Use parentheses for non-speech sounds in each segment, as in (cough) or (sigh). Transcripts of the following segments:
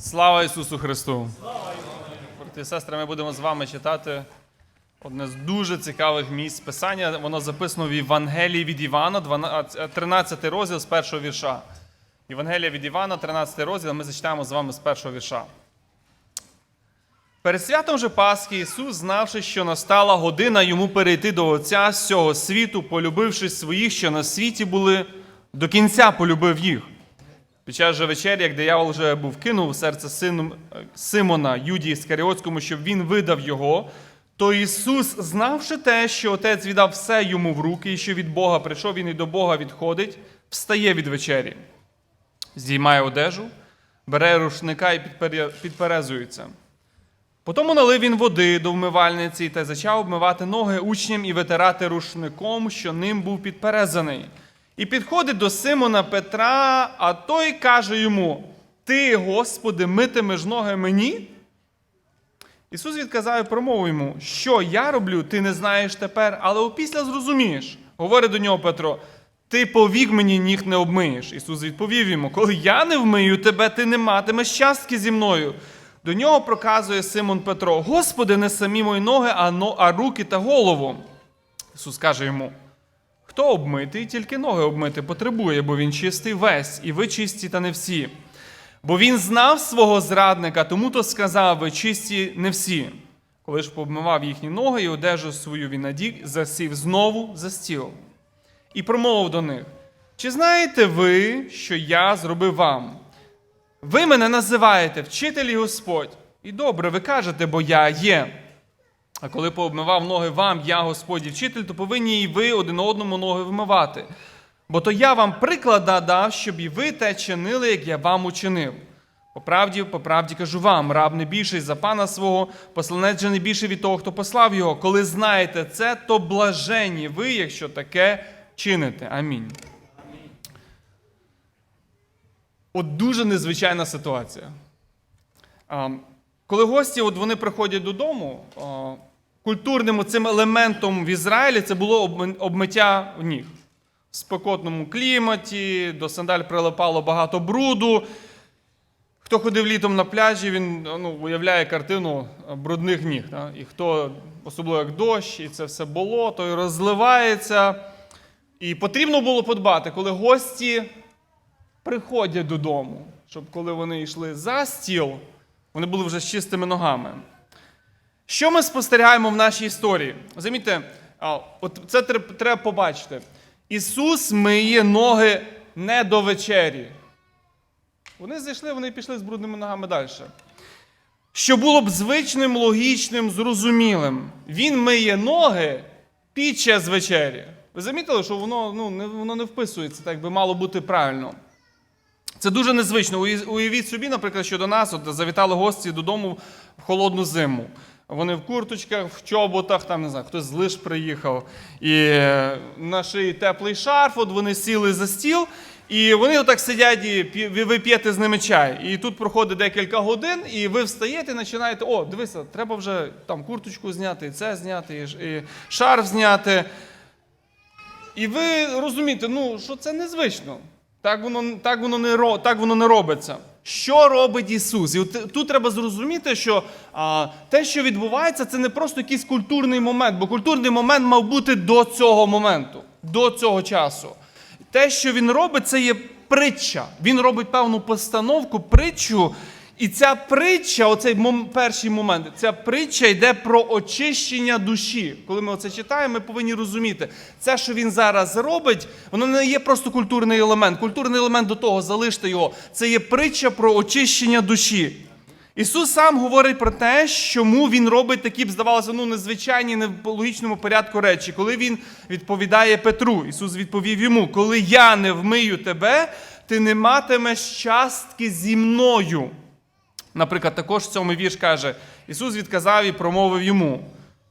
Слава Ісусу Христу! Брати і сестри, ми будемо з вами читати одне з дуже цікавих місць Писання. Воно записано в Євангелії від Івана, 12 13 розділ з першого вірша. Євангелія від Івана, 13 розділ, ми зачитаємо з вами з першого вірша. Перед святом же Пасхи Ісус, знавши, що настала година йому перейти до Отця з цього світу, полюбивши своїх, що на світі були, до кінця полюбив їх. Під час же вечері, як диявол вже був кинув серце сину Симона Юдії Іскаріотському, щоб він видав його, то Ісус, знавши те, що Отець віддав все йому в руки, і що від Бога прийшов, він і до Бога відходить, встає від вечері, здіймає одежу, бере рушника і підпере- підперезується. Потому налив він води до вмивальниці та зачав обмивати ноги учням і витирати рушником, що ним був підперезаний. І підходить до Симона Петра, а той каже йому: Ти, Господи, митимеш ноги мені? Ісус відказав і промовив йому, що я роблю, ти не знаєш тепер, але опісля зрозумієш. Говорить до нього Петро: Ти повік мені ніг не обмиєш. Ісус відповів йому: Коли я не вмию тебе, ти не матимеш частки зі мною. До нього проказує Симон Петро: Господи, не самі мої ноги, а руки та голову. Ісус каже йому: Хто обмитий, тільки ноги обмити потребує, бо він чистий весь, і ви чисті та не всі. Бо він знав свого зрадника, тому то сказав: ви чисті не всі. Коли ж пообмивав їхні ноги і одежу свою він надів, засів знову за стіл. І промовив до них: Чи знаєте ви, що я зробив вам? Ви мене називаєте вчитель і Господь. І добре, ви кажете, бо я є. А коли пообмивав ноги вам, я Господь вчитель, то повинні і ви один одному ноги вмивати. Бо то я вам приклада дав, щоб і ви те чинили, як я вам учинив. По правді, по правді кажу вам, раб не більший за пана свого, посланець же не більший від того, хто послав його. Коли знаєте це, то блаженні ви, якщо таке чините. Амінь. От дуже незвичайна ситуація. Коли гості от вони приходять додому, культурним цим елементом в Ізраїлі це було обмиття ніг. В спекотному кліматі, до сандаль прилипало багато бруду. Хто ходив літом на пляжі, він ну, уявляє картину брудних ніг. Да? І хто, особливо як дощ, і це все болото, і розливається. І потрібно було подбати, коли гості приходять додому, щоб коли вони йшли за стіл, вони були вже з чистими ногами. Що ми спостерігаємо в нашій історії? Замітьте, от це треба побачити. Ісус миє ноги не до вечері. Вони зайшли, вони пішли з брудними ногами далі. Що було б звичним, логічним, зрозумілим. Він миє ноги під час вечері. Ви замітили, що воно, ну, не, воно не вписується, так би мало бути правильно. Це дуже незвично. Уявіть собі, наприклад, що до нас от, завітали гості додому в холодну зиму. Вони в курточках, в чоботах, там не знаю, хтось з лиш приїхав. І е, на шиї теплий шарф, от вони сіли за стіл, і вони отак сидять, і ви- п'єте з ними чай. І тут проходить декілька годин, і ви встаєте і починаєте: о, дивися, треба вже там курточку зняти, і це зняти, і шарф зняти. І ви розумієте, ну, що це незвично. Так воно, так, воно не, так воно не робиться. Що робить Ісус? І тут треба зрозуміти, що а, те, що відбувається, це не просто якийсь культурний момент, бо культурний момент мав бути до цього моменту, до цього часу. Те, що він робить, це є притча. Він робить певну постановку, притчу. І ця притча, оцей перший момент, ця притча йде про очищення душі. Коли ми оце читаємо, ми повинні розуміти, це, що він зараз робить, воно не є просто культурний елемент. Культурний елемент до того, залиште його. Це є притча про очищення душі. Ісус сам говорить про те, чому він робить такі, б, здавалося, ну, незвичайні, не в логічному порядку речі. Коли він відповідає Петру, Ісус відповів йому: коли я не вмию тебе, ти не матимеш частки зі мною. Наприклад, також в цьому вірш каже: Ісус відказав і промовив йому,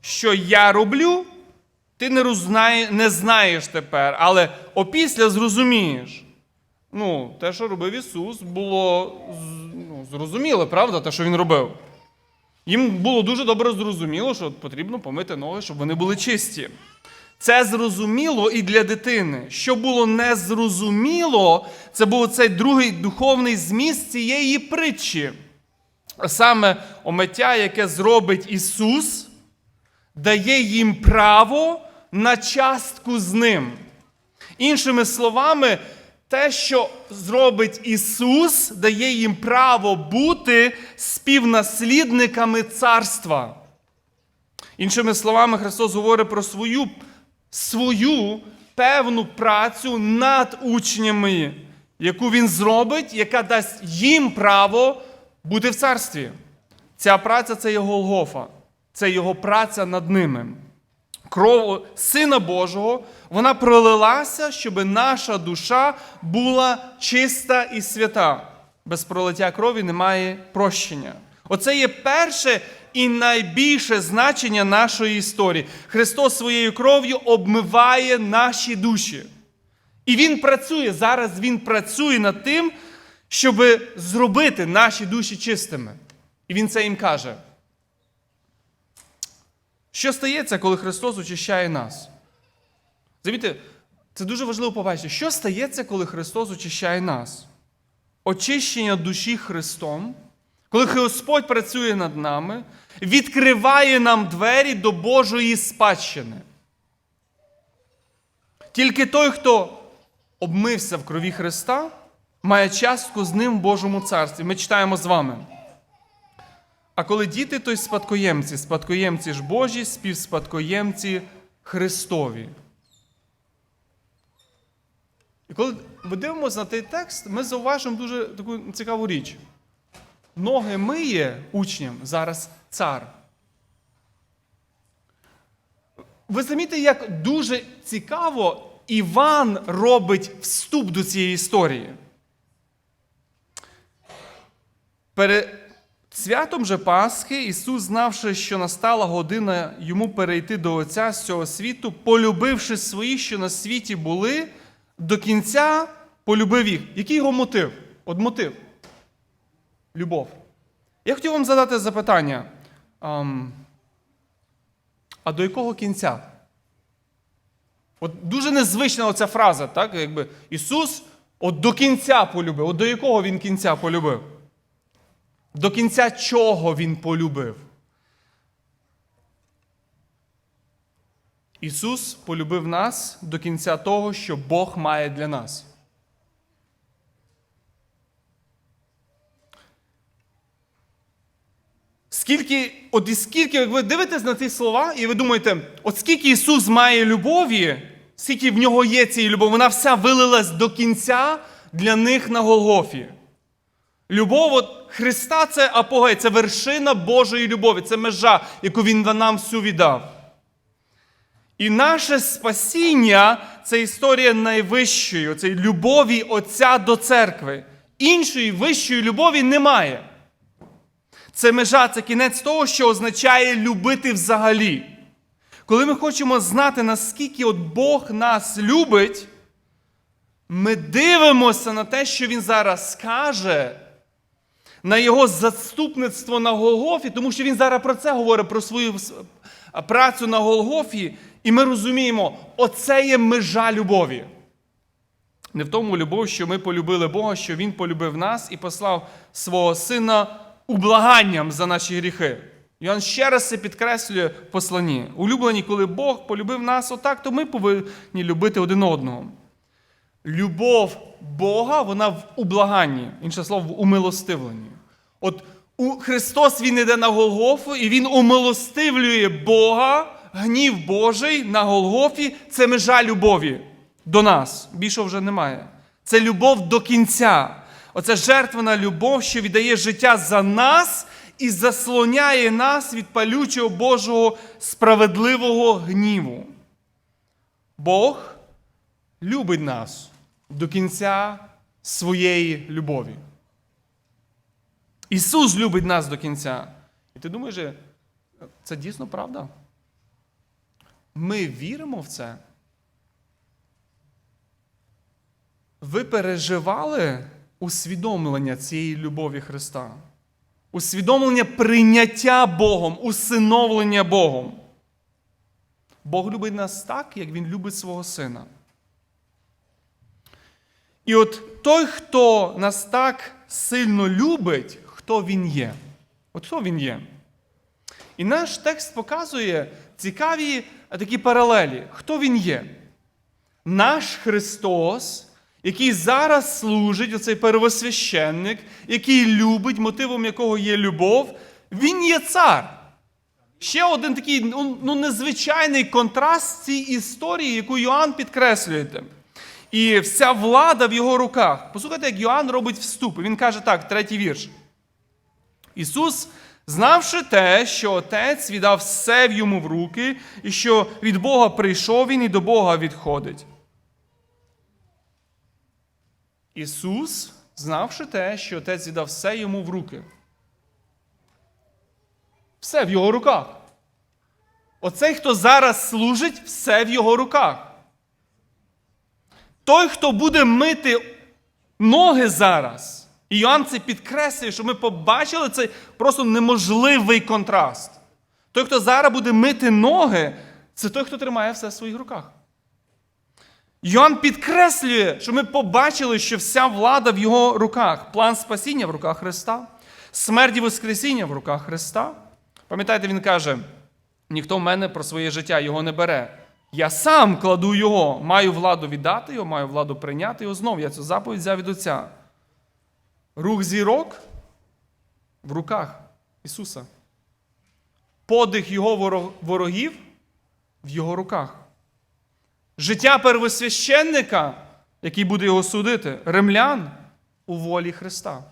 що я роблю, ти не, рознає, не знаєш тепер, але опісля зрозумієш. Ну, те, що робив Ісус, було ну, зрозуміло, правда, те, що Він робив. Їм було дуже добре зрозуміло, що потрібно помити ноги, щоб вони були чисті. Це зрозуміло і для дитини. Що було незрозуміло, це був цей другий духовний зміст цієї притчі. Саме омиття, яке зробить Ісус, дає їм право на частку з ним. Іншими словами, те, що зробить Ісус, дає їм право бути співнаслідниками царства. Іншими словами, Христос говорить про свою, свою певну працю над учнями, яку Він зробить, яка дасть їм право бути в царстві. Ця праця це є Голгофа, це його праця над ними. Кров Сина Божого, вона пролилася, щоб наша душа була чиста і свята. Без пролиття крові немає прощення. Оце є перше і найбільше значення нашої історії. Христос своєю кров'ю обмиває наші душі. І Він працює, зараз Він працює над тим, щоб зробити наші душі чистими. І Він це їм каже. Що стається, коли Христос очищає нас? Замітьте, це дуже важливо побачити. Що стається, коли Христос очищає нас? Очищення душі Христом, коли Господь працює над нами, відкриває нам двері до Божої спадщини. Тільки той, хто обмився в крові Христа, має частку з ним в Божому царстві. Ми читаємо з вами. А коли діти, то й спадкоємці, спадкоємці ж Божі, співспадкоємці Христові. І коли ми дивимося на той текст, ми зауважимо дуже таку цікаву річ. Ноги миє учням зараз цар. Ви замітите, як дуже цікаво Іван робить вступ до цієї історії. Перед святом же Пасхи Ісус, знавши, що настала година йому перейти до Отця з цього світу, полюбивши свої, що на світі були, до кінця полюбив їх. Який його мотив? От мотив. Любов. Я хотів вам задати запитання. а до якого кінця? От дуже незвична оця фраза, так? Якби Ісус от до кінця полюбив. От до якого Він кінця полюбив? До кінця чого Він полюбив? Ісус полюбив нас до кінця того, що Бог має для нас. Скільки, от і скільки, як ви дивитесь на ці слова, і ви думаєте, от скільки Ісус має любові, скільки в нього є цієї любові, вона вся вилилась до кінця для них на Голгофі. Любов от Христа це апогей, це вершина Божої любові, це межа, яку Він нам всю віддав. І наше спасіння це історія найвищої, оцеї любові Отця до церкви. Іншої вищої любові немає. Це межа, це кінець того, що означає любити взагалі. Коли ми хочемо знати, наскільки от Бог нас любить, ми дивимося на те, що Він зараз скаже, на Його заступництво на Голгофі, тому що Він зараз про це говорить, про свою працю на Голгофі, і ми розуміємо, оце є межа любові. Не в тому любов, що ми полюбили Бога, що Він полюбив нас і послав свого Сина ублаганням за наші гріхи. Йоанн ще раз це підкреслює в посланні. Улюблені, коли Бог полюбив нас отак, то ми повинні любити один одного. Любов Бога, вона в ублаганні, інше слово, в умилостивленні. От у Христос Він іде на Голгофу, і Він умилостивлює Бога, гнів Божий на Голгофі це межа любові до нас. Більшого вже немає. Це любов до кінця. Оце жертвена любов, що віддає життя за нас і заслоняє нас від палючого Божого справедливого гніву. Бог любить нас до кінця своєї любові. Ісус любить нас до кінця. І ти думаєш, це дійсно правда? Ми віримо в це? Ви переживали усвідомлення цієї любові Христа, усвідомлення прийняття Богом, усиновлення Богом. Бог любить нас так, як Він любить свого Сина. І от той, хто нас так сильно любить, хто Він є. От хто він є? І наш текст показує цікаві е, такі паралелі. Хто він є? Наш Христос, який зараз служить, оцей первосвященник, який любить, мотивом якого є любов, він є цар. Ще один такий ну, ну, незвичайний контраст цій історії, яку Йоанн підкреслює. І вся влада в його руках. Послухайте, як Йоанн робить вступ. Він каже так, третій вірш. Ісус, знавши те, що Отець віддав все в йому в руки, і що від Бога прийшов він і до Бога відходить. Ісус, знавши те, що Отець віддав все йому в руки. Все в його руках. Оцей, хто зараз служить, все в його руках. Той, хто буде мити ноги зараз. І Йоанн це підкреслює, що ми побачили цей просто неможливий контраст. Той, хто зараз буде мити ноги, це той, хто тримає все в своїх руках. Йоанн підкреслює, що ми побачили, що вся влада в його руках. План спасіння в руках Христа, смерть і Воскресіння в руках Христа. Пам'ятаєте, він каже: ніхто в мене про своє життя його не бере. Я сам кладу його, маю владу віддати його, маю владу прийняти його знов. Я цю заповідь взяв від Отця. Рух зірок в руках Ісуса. Подих Його ворогів в Його руках. Життя первосвященника, який буде його судити, римлян у волі Христа.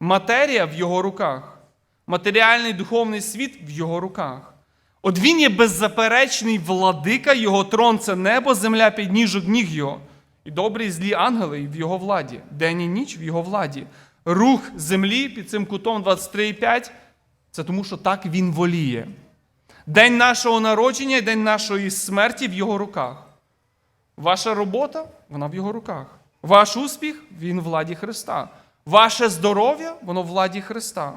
Матерія в Його руках. Матеріальний духовний світ в Його руках. От він є беззаперечний владика, його трон це небо, земля під ніжок ніг його. І добрі і злі ангели в його владі, день і ніч в його владі. Рух землі під цим кутом 23,5 це тому, що так він воліє. День нашого народження і день нашої смерті в його руках. Ваша робота, вона в його руках. Ваш успіх, він в владі Христа. Ваше здоров'я, воно в владі Христа.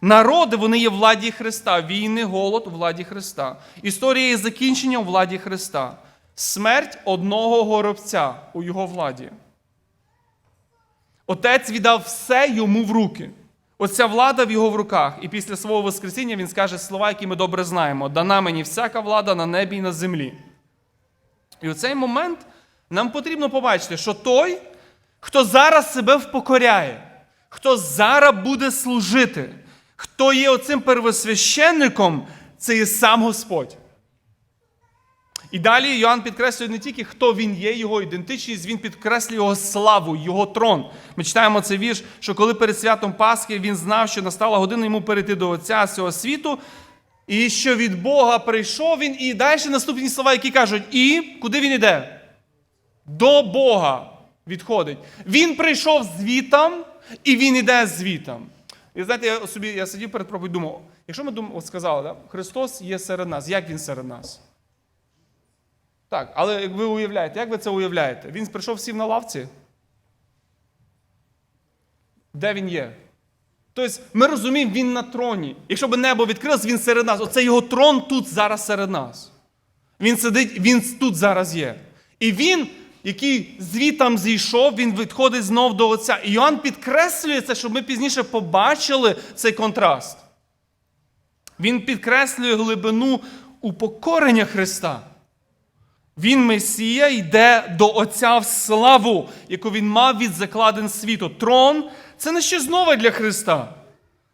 Народи, вони є в владі Христа. Війни, голод у владі Христа. Історія і закінчення у владі Христа. Смерть одного горобця у його владі. Отець віддав все йому в руки. Оця влада в його в руках. І після свого Воскресіння він скаже слова, які ми добре знаємо: дана мені всяка влада на небі і на землі. І у цей момент нам потрібно побачити, що той, хто зараз себе впокоряє, хто зараз буде служити, хто є оцим первосвященником, це є сам Господь. І далі Йоанн підкреслює не тільки, хто він є, його ідентичність, він підкреслює його славу, його трон. Ми читаємо цей вірш, що коли перед святом Пасхи він знав, що настала година йому перейти до Отця цього світу, і що від Бога прийшов він, і далі наступні слова, які кажуть, і куди він іде? До Бога відходить. Він прийшов звітом, і він іде звітом. І знаєте, я собі я сидів перед проповідь, думав, якщо ми думали, от сказали, да, Христос є серед нас, як він серед нас? Так, але як ви уявляєте, як ви це уявляєте? Він прийшов сів на лавці? Де він є? Тобто ми розуміємо, він на троні. Якщо б небо відкрилось, він серед нас. Оце його трон тут зараз серед нас. Він сидить, він тут зараз є. І він, який звітам зійшов, він відходить знов до Отця. І Йоанн підкреслює це, щоб ми пізніше побачили цей контраст. Він підкреслює глибину упокорення Христа. Він Месія йде до Отця в славу, яку він мав від закладин світу. Трон це не щось нове для Христа,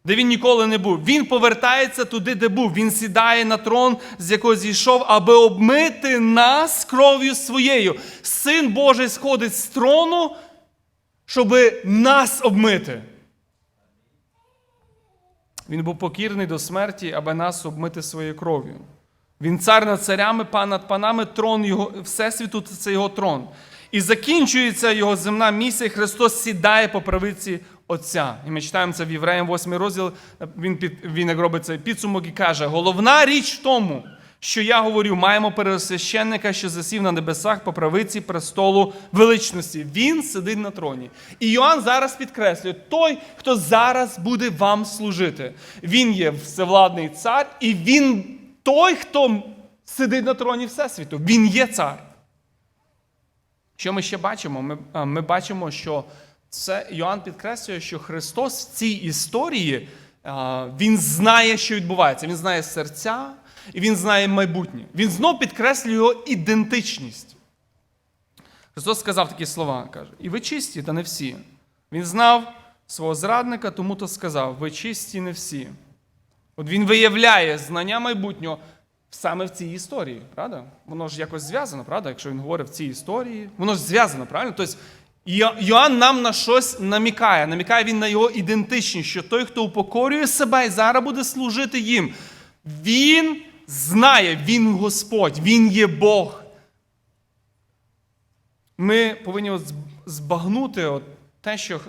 де він ніколи не був. Він повертається туди, де був. Він сідає на трон, з якого зійшов, аби обмити нас кров'ю своєю. Син Божий сходить з трону, щоб нас обмити. Він був покірний до смерті, аби нас обмити своєю кров'ю. Він цар над царями, пан над панами, трон його, Всесвіту це його трон. І закінчується його земна місія, і Христос сідає по правиці Отця. І ми читаємо це в Євреям 8 розділ. Він, під, він як робить цей підсумок і каже: головна річ в тому, що я говорю, маємо пересвященника, що засів на небесах по правиці престолу величності. Він сидить на троні. І Йоанн зараз підкреслює: той, хто зараз буде вам служити. Він є всевладний цар, і він той, хто сидить на троні Всесвіту. Він є цар. Що ми ще бачимо? Ми, ми бачимо, що це Йоанн підкреслює, що Христос в цій історії він знає, що відбувається. Він знає серця і він знає майбутнє. Він знов підкреслює його ідентичність. Христос сказав такі слова, каже, і ви чисті, та не всі. Він знав свого зрадника, тому то сказав: ви чисті не всі. От він виявляє знання майбутнього саме в цій історії, правда? Воно ж якось зв'язано, правда? Якщо він говорить в цій історії, воно ж зв'язано, правильно? Тобто Йо- Йоанн нам на щось намікає. Намікає він на його ідентичність, що той, хто упокорює себе і зараз буде служити їм, він знає, він Господь, він є Бог. Ми повинні от збагнути от те, що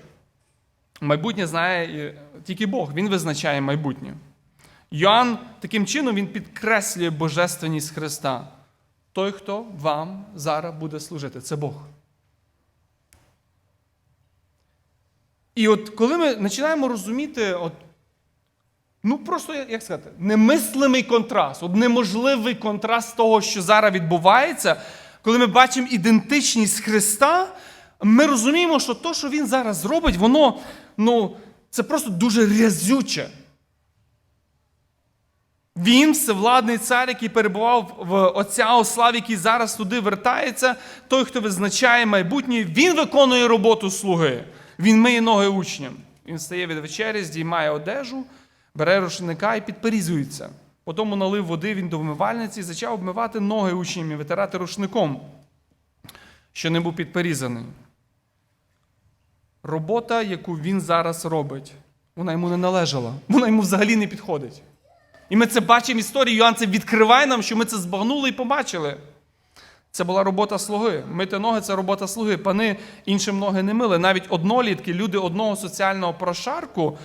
майбутнє знає тільки Бог, він визначає майбутнє. Йоанн таким чином він підкреслює божественність Христа. Той, хто вам зараз буде служити, це Бог. І от коли ми починаємо розуміти, от, ну просто, як сказати, немислимий контраст, от неможливий контраст того, що зараз відбувається, коли ми бачимо ідентичність Христа, ми розуміємо, що те, що Він зараз робить, воно ну, це просто дуже рязюче. Він, всевладний цар, який перебував в Отця у славі, який зараз туди вертається, той, хто визначає майбутнє, він виконує роботу слуги. Він миє ноги учням. Він стає від вечері, здіймає одежу, бере рушника і підперізується. Потім налив води він до вмивальниці і почав обмивати ноги учням і витирати рушником, що не був підперізаний. Робота, яку він зараз робить, вона йому не належала. Вона йому взагалі не підходить. І ми це бачимо в історії. Йоанн це відкриває нам, що ми це збагнули і побачили. Це була робота слуги. Мити ноги це робота слуги. Пани іншим ноги не мили. Навіть однолітки, люди одного соціального прошарку,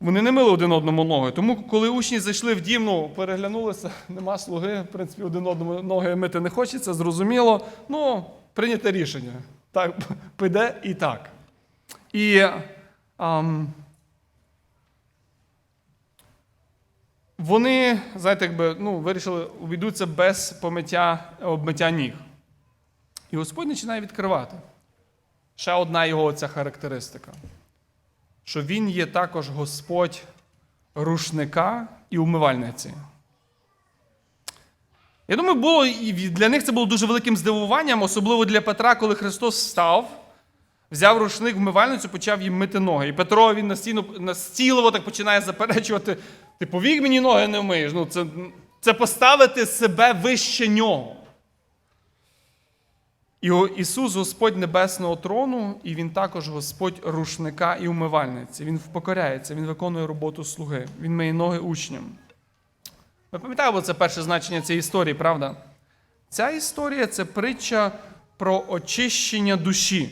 вони не мили один одному ноги. Тому, коли учні зайшли в дім, ну, переглянулися, (laughs) нема слуги, в принципі, один одному ноги мити не хочеться, зрозуміло. Ну, прийняте рішення. Так, (laughs) піде і так. І ам, вони, знаєте, якби, ну, вирішили, увійдуться без помиття, обмиття ніг. І Господь починає відкривати. Ще одна його ця характеристика. Що він є також Господь рушника і умивальниці. Я думаю, було, і для них це було дуже великим здивуванням, особливо для Петра, коли Христос встав, взяв рушник вмивальницю, почав їм мити ноги. І Петро він настійно, настійливо так починає заперечувати: ти повік мені ноги не вмиєш. Ну, це, це поставити себе вище нього. І Ісус Господь Небесного трону, і Він також Господь рушника і умивальниці. Він впокоряється, Він виконує роботу слуги, Він миє ноги учням. Ми пам'ятаємо це перше значення цієї історії, правда? Ця історія це притча про очищення душі.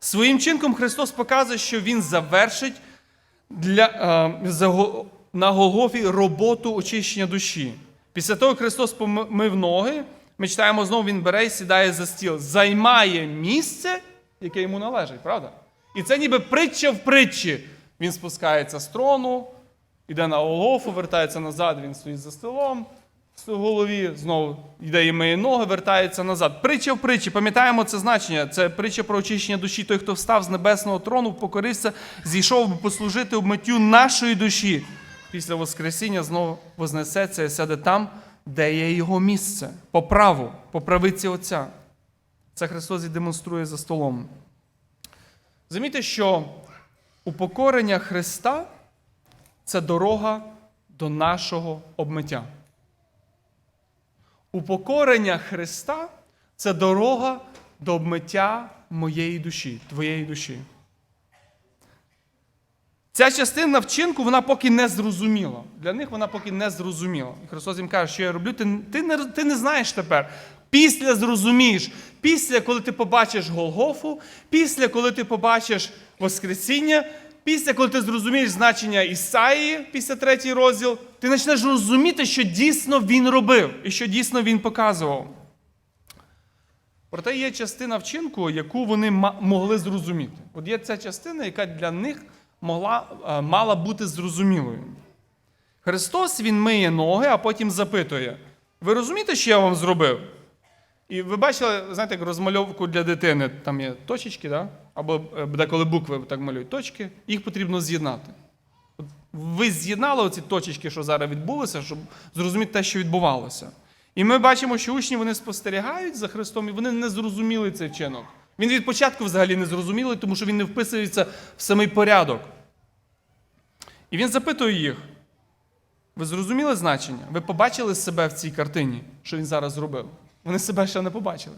Своїм чинком Христос показує, що Він завершить для, е, за на Голгофі роботу очищення душі. Після того, Христос помив ноги, ми читаємо знову, Він бере і сідає за стіл, займає місце, яке йому належить, правда? І це ніби притча в притчі. Він спускається з трону, йде на Голгофу, вертається назад, він стоїть за столом в голові, знову йде і миє ноги, вертається назад. Притча в притчі, пам'ятаємо це значення. Це притча про очищення душі. Той, хто встав з небесного трону, покорився, зійшов би послужити обмиттю нашої душі. Після Воскресіння знову вознесеться і сяде там, де є його місце, по праву, по правиці Отця. Це Христос і демонструє за столом. Замітьте, що упокорення Христа це дорога до нашого обмиття. Упокорення Христа це дорога до обмиття моєї душі, твоєї душі. Ця частина вчинку, вона поки не зрозуміла. Для них вона поки не зрозуміла. І Христос їм каже, що я роблю, ти, ти, не, ти не знаєш тепер. Після зрозумієш, після, коли ти побачиш Голгофу, після, коли ти побачиш Воскресіння, після, коли ти зрозумієш значення Ісаїї, після третій розділ, ти почнеш розуміти, що дійсно він робив і що дійсно він показував. Проте є частина вчинку, яку вони могли зрозуміти. От є ця частина, яка для них могла, е, мала бути зрозумілою. Христос Він миє ноги, а потім запитує: Ви розумієте, що я вам зробив? І ви бачили, знаєте, як розмальовку для дитини, там є точечки, да? Або е, деколи букви так малюють точки, їх потрібно з'єднати. Ви з'єднали оці точечки, що зараз відбулося, щоб зрозуміти те, що відбувалося. І ми бачимо, що учні вони спостерігають за Христом, і вони не зрозуміли цей вчинок. Він від початку взагалі не зрозумілий, тому що він не вписується в самий порядок. І він запитує їх: ви зрозуміли значення? Ви побачили себе в цій картині, що він зараз зробив? Вони себе ще не побачили.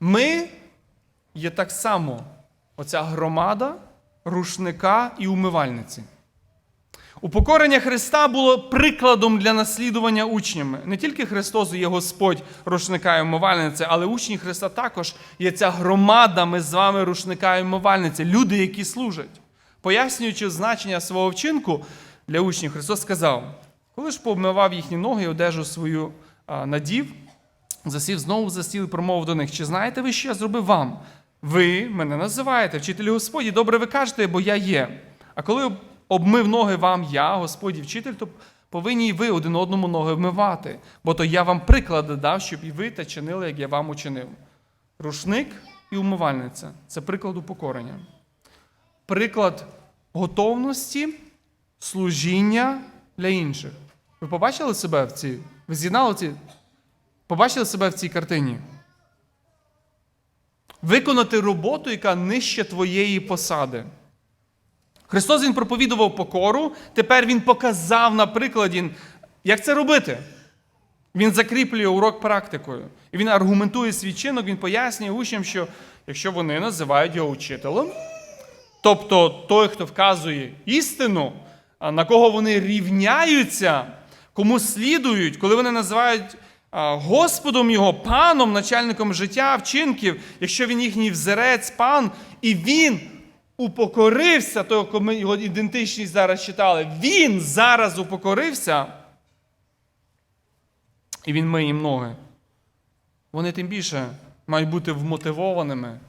Ми є так само оця громада, рушника і умивальниці. Упокорення Христа було прикладом для наслідування учнями. Не тільки Христос є Господь рушника і умивальниці, але учні Христа також є ця громада, ми з вами рушника і умивальниці, люди, які служать. Пояснюючи значення свого вчинку для учнів, Христос сказав: коли ж пообмивав їхні ноги і одежу свою надів, засів знову за стіл і промовив до них: Чи знаєте ви, що я зробив вам? Ви мене називаєте, вчителю Господі, добре ви кажете, бо я є. А коли обмив ноги вам я, Господь вчитель, то повинні і ви один одному ноги вмивати, бо то я вам приклади дав, щоб і ви те чинили, як я вам учинив. Рушник і умивальниця це приклад упокорення. Приклад готовності, служіння для інших. Ви побачили себе в цій? Ви з'єднали ці? Побачили себе в цій картині? Виконати роботу, яка нижче твоєї посади. Христос Він проповідував покору, тепер Він показав на прикладі, як це робити. Він закріплює урок практикою. І він аргументує свій чинок, він пояснює учням, що якщо вони називають його учителем, тобто той, хто вказує істину, на кого вони рівняються, кому слідують, коли вони називають Господом його, паном, начальником життя, вчинків, якщо він їхній взірець, пан, і він упокорився, то як ми його ідентичність зараз читали, він зараз упокорився, і він миє ноги. Вони тим більше мають бути вмотивованими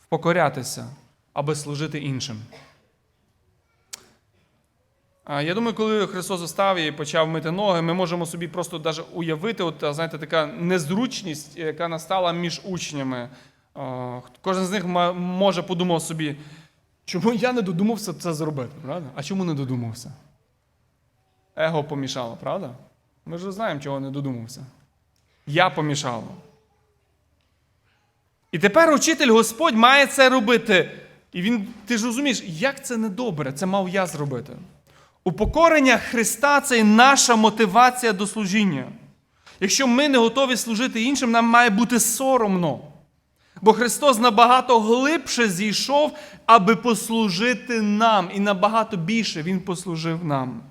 впокорятися, аби служити іншим. Я думаю, коли Христос зостав і почав мити ноги, ми можемо собі просто даже уявити, от, знаєте, така незручність, яка настала між учнями. Кожен з них може подумав собі, чому я не додумався це зробити, правда? А чому не додумався? Его помішало, правда? Ми ж знаємо, чого не додумався. Я помішало. І тепер учитель Господь має це робити. І він, ти ж розумієш, як це недобре, це мав я зробити. Упокорення Христа це наша мотивація до служіння. Якщо ми не готові служити іншим, нам має бути соромно. Бо Христос набагато глибше зійшов, аби послужити нам, і набагато більше Він послужив нам.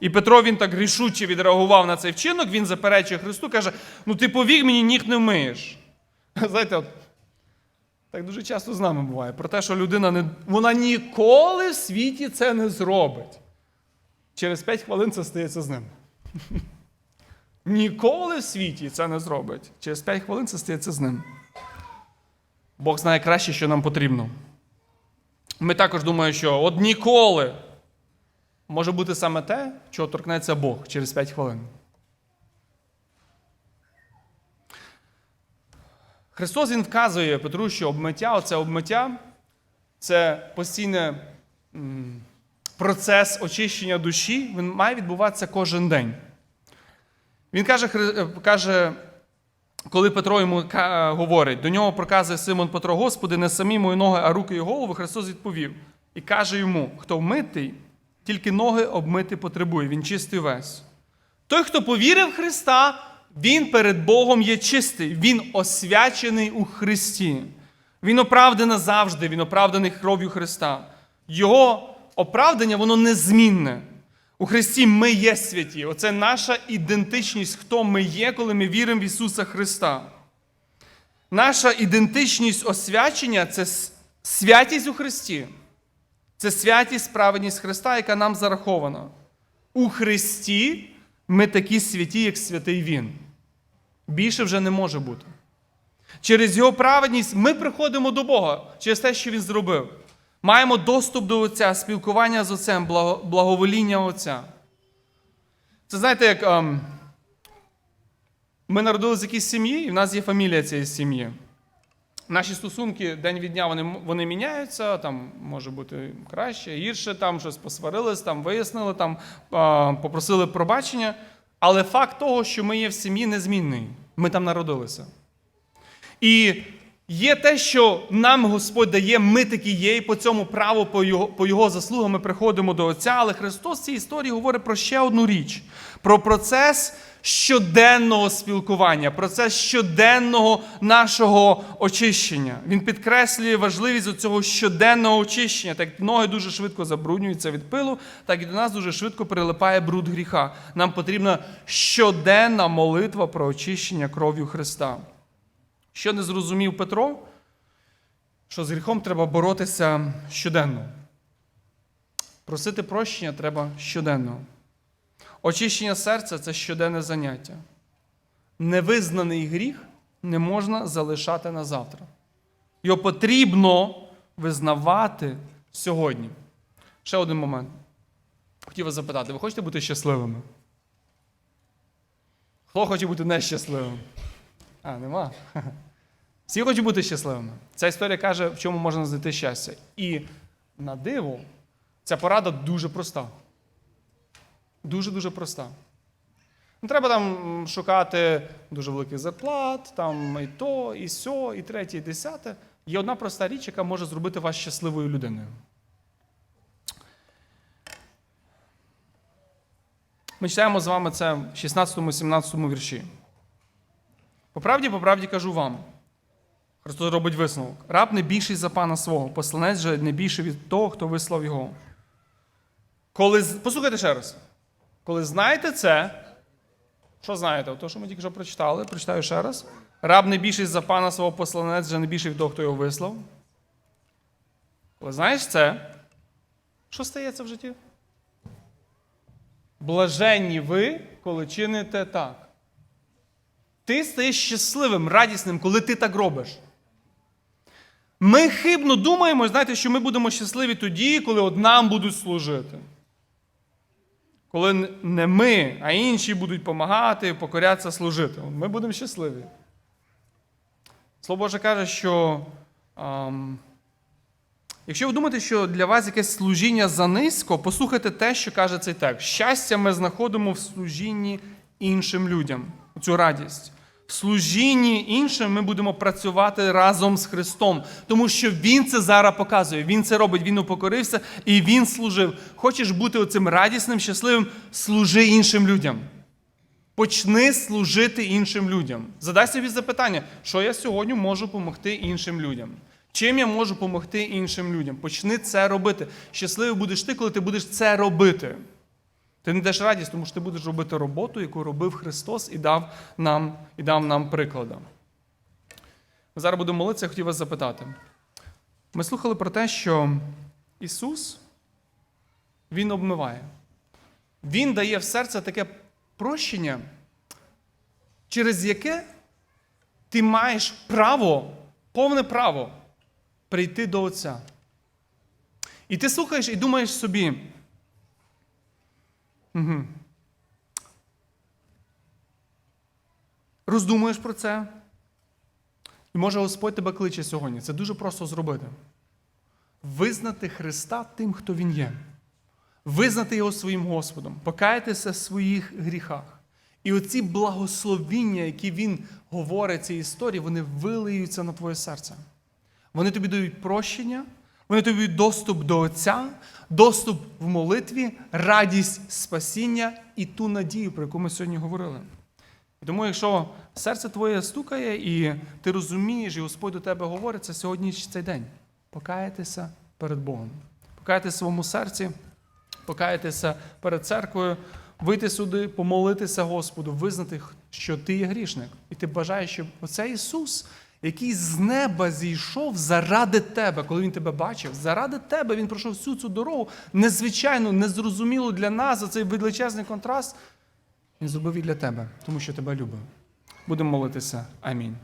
І Петро він так рішуче відреагував на цей вчинок, він заперечує Христу, каже: ну ти повік мені ніг не вмиєш. (laughs) Знаєте, от, так дуже часто з нами буває. Про те, що людина не, вона ніколи в світі це не зробить. Через 5 хвилин це стається з ним. Ніколи в світі це не зробить. Через 5 хвилин це стається з ним. Бог знає краще, що нам потрібно. Ми також думаємо, що от ніколи може бути саме те, чого торкнеться Бог через 5 хвилин. Христос Він вказує Петру, що обмиття, оце обмиття це постійний м, процес очищення душі, він має відбуватися кожен день. Він каже, е, каже коли Петро йому е, говорить, до нього проказує Симон Петро, Господи, не самі мої ноги, а руки і голову, Христос відповів і каже йому: хто вмитий, тільки ноги обмити потребує, він чистий весь. Той, хто повірив в Христа, він перед Богом є чистий, він освячений у Христі. Він оправданий завжди, він оправданий кров'ю Христа. Його оправдання, воно незмінне. У Христі ми є святі. Оце наша ідентичність, хто ми є, коли ми віримо в Ісуса Христа. Наша ідентичність освячення це святість у Христі. Це святість, праведність Христа, яка нам зарахована. У Христі ми такі святі, як святий Він. Більше вже не може бути. Через Його праведність ми приходимо до Бога через те, що Він зробив. Маємо доступ до Отця, спілкування з Отцем, благовоління Отця. Це знаєте, як ем, ми народилися в якійсь сім'ї, і в нас є фамілія цієї сім'ї. Наші стосунки день від дня вони, вони міняються, там може бути краще, гірше, там щось посварились, там вияснили, там а, попросили пробачення. Але факт того, що ми є в сім'ї, незмінний. Ми там народилися. І є те, що нам Господь дає, ми такі є, і по цьому праву, по його, по його заслугам ми приходимо до Отця. Але Христос в цій історії говорить про ще одну річ: про процес щоденного спілкування, процес щоденного нашого очищення. Він підкреслює важливість цього щоденного очищення. Так ноги дуже швидко забруднюються від пилу, так і до нас дуже швидко прилипає бруд гріха. Нам потрібна щоденна молитва про очищення кров'ю Христа. Що не зрозумів Петро? Що з гріхом треба боротися щоденно. Просити прощення треба щоденно. Очищення серця це щоденне заняття. Невизнаний гріх не можна залишати на завтра. Його потрібно визнавати сьогодні. Ще один момент. Хотів вас запитати: ви хочете бути щасливими? Хто хоче бути нещасливим? А, нема. (laughs) Всі хочуть бути щасливими. Ця історія каже, в чому можна знайти щастя. І на диво, ця порада дуже проста. Дуже-дуже проста. Не треба там шукати дуже великих зарплат, там і то, і сьо, і третє, і десяте. Є одна проста річ, яка може зробити вас щасливою людиною. Ми читаємо з вами це в 16-17 вірші. По правді, по правді кажу вам. Христос робить висновок. Раб не більший за пана свого, посланець же не більший від того, хто вислав його. Коли, послухайте ще раз. Коли знаєте це, що знаєте? То, що ми тільки що прочитали, прочитаю ще раз. Раб не більший за пана свого посланець же не більший від того, хто його вислав. Коли знаєш це, що стається в житті? Блаженні ви, коли чините так. Ти стаєш щасливим, радісним, коли ти так робиш. Ми хибно думаємо, знаєте, що ми будемо щасливі тоді, коли от нам будуть служити. Коли не ми, а інші будуть допомагати, покорятися служити. Ми будемо щасливі. Слово Боже каже, що ам, якщо ви думаєте, що для вас якесь служіння занизько, послухайте те, що каже цей текст. Щастя ми знаходимо в служінні іншим людям, цю радість. В служінні іншим ми будемо працювати разом з Христом, тому що Він це зараз показує. Він це робить, Він упокорився і Він служив. Хочеш бути оцим радісним, щасливим, служи іншим людям. Почни служити іншим людям. Задай собі запитання, що я сьогодні можу допомогти іншим людям. Чим я можу допомогти іншим людям? Почни це робити. Щасливий будеш ти, коли ти будеш це робити. Ти не даш радість, тому що ти будеш робити роботу, яку робив Христос і дав нам, і дав нам прикладом. Ми зараз будемо молитися, я хотів вас запитати. Ми слухали про те, що Ісус, Він обмиває. Він дає в серце таке прощення, через яке ти маєш право, повне право прийти до Отця. І ти слухаєш і думаєш собі. Угу. Роздумуєш про це. І може Господь тебе кличе сьогодні. Це дуже просто зробити. Визнати Христа тим, хто Він є. Визнати Його своїм Господом, покаятися в своїх гріхах. І оці благословіння, які Він говорить цій історії, вони вилиються на твоє серце. Вони тобі дають прощення, вони тобі доступ до Отця, доступ в молитві, радість спасіння і ту надію, про яку ми сьогодні говорили. І тому, якщо серце твоє стукає, і ти розумієш, і Господь до тебе говорить, це сьогодні цей день. Покаятися перед Богом. Покаятися в своєму серці, покаятися перед церквою, вийти сюди, помолитися Господу, визнати, що ти є грішник. І ти бажаєш, щоб оцей Ісус, який з неба зійшов заради тебе, коли Він тебе бачив, заради тебе Він пройшов всю цю дорогу, незвичайну, незрозумілу для нас, оцей величезний контраст. Він зробив і для тебе, тому що тебе любив. Будемо молитися. Амінь.